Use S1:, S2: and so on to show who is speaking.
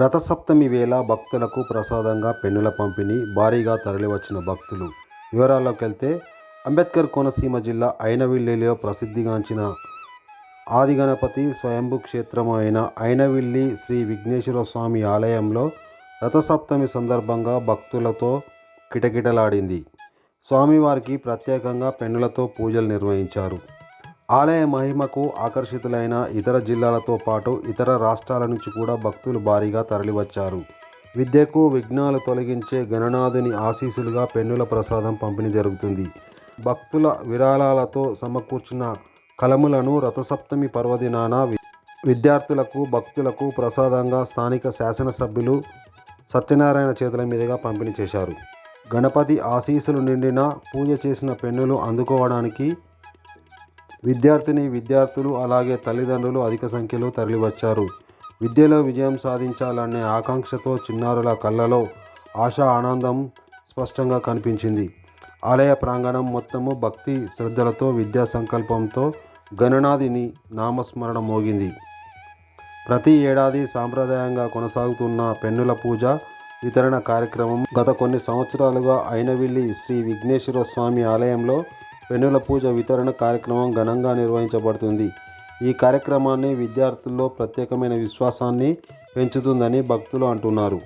S1: రథసప్తమి వేళ భక్తులకు ప్రసాదంగా పెన్నుల పంపిణీ భారీగా తరలివచ్చిన భక్తులు. వివరాల్లోకి వెళ్తే అంబేద్కర్ కోనసీమ జిల్లా ఐనవిల్లిలో ప్రసిద్ధిగాంచిన ఆదిగణపతి స్వయంభూ క్షేత్రం అయిన ఐనవిల్లి శ్రీ విఘ్నేశ్వర స్వామి ఆలయంలో రథసప్తమి సందర్భంగా భక్తులతో కిటకిటలాడింది. స్వామివారికి ప్రత్యేకంగా పెన్నులతో పూజలు నిర్వహించారు. ఆలయ మహిమకు ఆకర్షితులైన ఇతర జిల్లాలతో పాటు ఇతర రాష్ట్రాల నుంచి కూడా భక్తులు భారీగా తరలివచ్చారు. విద్యకు విఘ్నాలు తొలగించే గణనాథుని ఆశీస్సులుగా పెన్నుల ప్రసాదం పంపిణీ జరుగుతుంది. భక్తుల విరాళాలతో సమకూర్చిన కలములను రథసప్తమి పర్వదినాన వి- విద్యార్థులకు భక్తులకు ప్రసాదంగా స్థానిక శాసనసభ్యులు సత్యనారాయణ చేతుల మీదుగా పంపిణీ చేశారు. గణపతి ఆశీస్సులు నిండిన పూజ చేసిన పెన్నులు అందుకోవడానికి విద్యార్థిని విద్యార్థులు అలాగే తల్లిదండ్రులు అధిక సంఖ్యలో తరలివచ్చారు. విద్యలో విజయం సాధించాలనే ఆకాంక్షతో చిన్నారుల కళ్ళలో ఆశ ఆనందం స్పష్టంగా కనిపించింది. ఆలయ ప్రాంగణం మొత్తము భక్తి శ్రద్ధలతో విద్యా సంకల్పంతో గణనాదిని నామస్మరణ మోగింది. ప్రతి ఏడాది సాంప్రదాయంగా కొనసాగుతున్న పెన్నుల పూజ వితరణ కార్యక్రమం గత కొన్ని సంవత్సరాలుగా అయినవిల్లి శ్రీ విఘ్నేశ్వర స్వామి ఆలయంలో వెన్నెల పూజ వితరణ కార్యక్రమం ఘనంగా నిర్వహించబడుతుంది. ఈ కార్యక్రమాన్ని విద్యార్థుల్లో ప్రత్యేకమైన విశ్వాసాన్ని పెంచుతుందని భక్తులు అంటున్నారు.